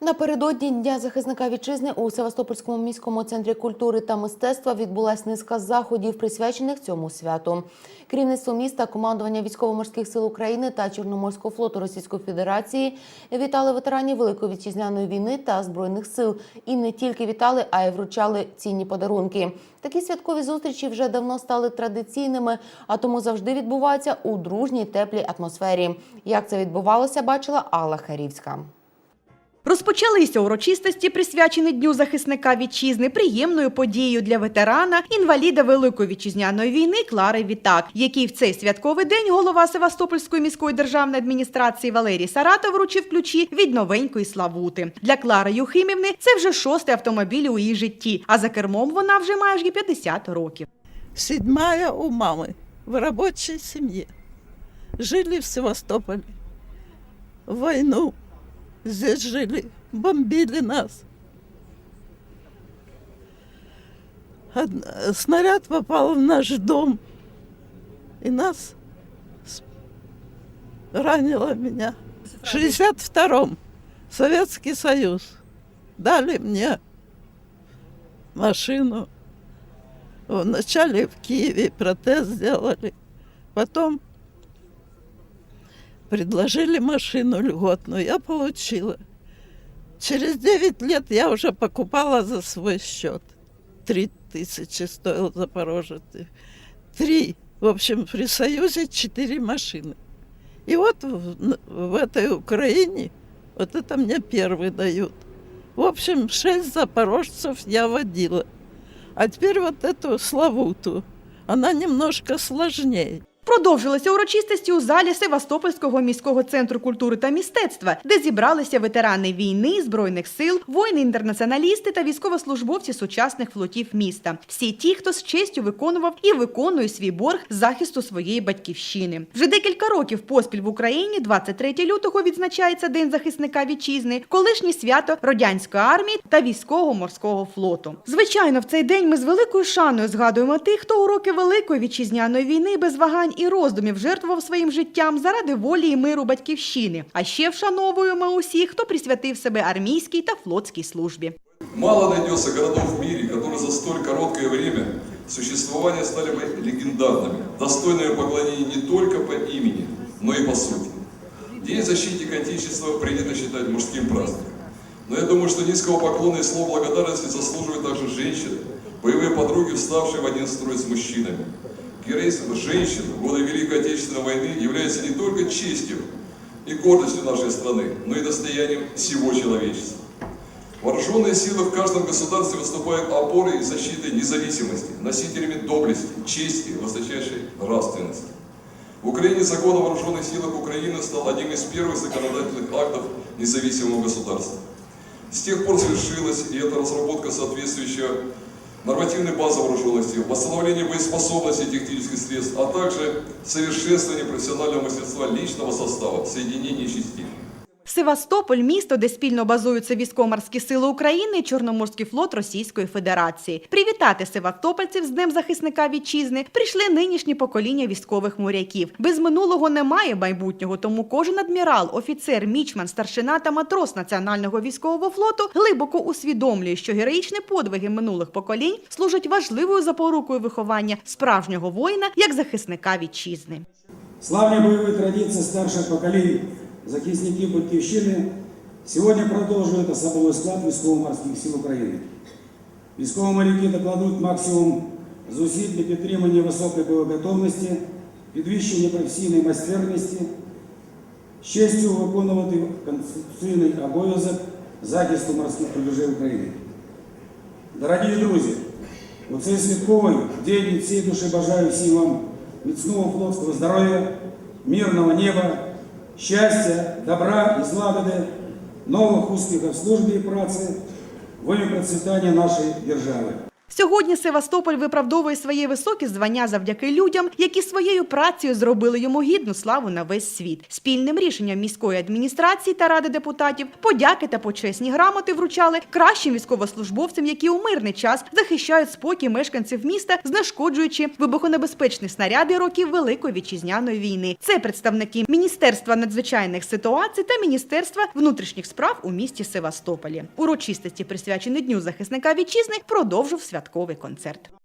Напередодні Дня захисника вітчизни у Севастопольському міському центрі культури та мистецтва відбулась низка заходів, присвячених цьому святу. Керівництво міста, командування військово-морських сил України та Чорноморського флоту Російської Федерації вітали ветеранів Великої вітчизняної війни та збройних сил. І не тільки вітали, а й вручали цінні подарунки. Такі святкові зустрічі вже давно стали традиційними, а тому завжди відбуваються у дружній теплій атмосфері. Як це відбувалося, бачила Алла Харівська. Розпочалися урочистості, присвячені Дню захисника вітчизни, приємною подією для ветерана, інваліда Великої вітчизняної війни Клари Вітак, який в цей святковий день голова Севастопольської міської державної адміністрації Валерій Саратов вручив ключі від новенької Славути. Для Клари Юхимівни це вже шостий автомобіль у її житті, а за кермом вона вже аж 50 років. Седьмая у мамы в рабочей семье. Жили в Севастополе. В войну здесь жили, бомбили нас. Од- Снаряд попал в наш дом, и нас ранило меня. В 62-м Советский Союз дали мне машину Вначале в Киеве протез сделали, потом предложили машину льготную, я получила. Через 9 лет я уже покупала за свой счет. Три тысячи стоил Запорожец. Три. В общем, при Союзе четыре машины. И вот в, в этой Украине вот это мне первый дают. В общем, шесть запорожцев я водила. А теперь вот эту Славуту. Она немножко сложнее. Продовжилися урочистості у залі Севастопольського міського центру культури та мистецтва, де зібралися ветерани війни, збройних сил, воїни-інтернаціоналісти та військовослужбовці сучасних флотів міста. Всі ті, хто з честю виконував і виконує свій борг захисту своєї батьківщини. Вже декілька років поспіль в Україні, 23 лютого, відзначається День захисника вітчизни, колишнє свято радянської армії та військового морського флоту. Звичайно, в цей день ми з великою шаною згадуємо тих, хто у роки Великої вітчизняної війни без вагань і роздумів жертвував своїм життям заради волі і миру батьківщини. А ще вшановуємо усіх, хто присвятив себе армійській та флотській службі. Мало найдется городов в мире, которые за столь короткое время существования стали бы легендарными, достойными поклонения не только по имени, но и по сути. День защитника Отечества принято считать мужским праздником. Но я думаю, что низкого поклона и слов благодарности заслуживают также женщины, боевые подруги, вставшие в один строй с мужчинами. Героизм женщин в годы Великой Отечественной войны является не только честью и гордостью нашей страны, но и достоянием всего человечества. Вооруженные силы в каждом государстве выступают опорой и защитой независимости, носителями доблести, чести, высочайшей нравственности. В Украине закон о вооруженных силах Украины стал одним из первых законодательных актов независимого государства. С тех пор свершилась и эта разработка соответствующая нормативной базы вооруженности, восстановление боеспособности технических средств, а также совершенствование профессионального мастерства личного состава, соединения частей. Севастополь місто, де спільно базуються військово-морські сили України і Чорноморський флот Російської Федерації. Привітати севастопольців з Днем захисника вітчизни прийшли нинішні покоління військових моряків. Без минулого немає майбутнього, тому кожен адмірал, офіцер, мічман, старшина та матрос національного військового флоту глибоко усвідомлює, що героїчні подвиги минулих поколінь служать важливою запорукою виховання справжнього воїна як захисника вітчизни. Славні бойові традиції старших поколінь захисників Батьківщини сьогодні продовжують особовий склад військово-морських сил України. Військові моряки докладуть максимум зусиль для підтримання високої боєготовності, підвищення професійної майстерності, з честю виконувати конституційний обов'язок захисту морських рубежів України. Дорогі друзі, у цей святковий день від всієї душі бажаю всім вам міцного флотського здоров'я, мирного неба, Щастя, добра і злагоди, нових успіхів в службі і праці, волі процвітання нашої держави. Сьогодні Севастополь виправдовує своє високе звання завдяки людям, які своєю працею зробили йому гідну славу на весь світ. Спільним рішенням міської адміністрації та ради депутатів подяки та почесні грамоти вручали кращим військовослужбовцям, які у мирний час захищають спокій мешканців міста, знешкоджуючи вибухонебезпечні снаряди років Великої вітчизняної війни. Це представники Міністерства надзвичайних ситуацій та Міністерства внутрішніх справ у місті Севастополі. Урочистості, присвячені Дню захисника вітчизни, продовжив святковий концерт.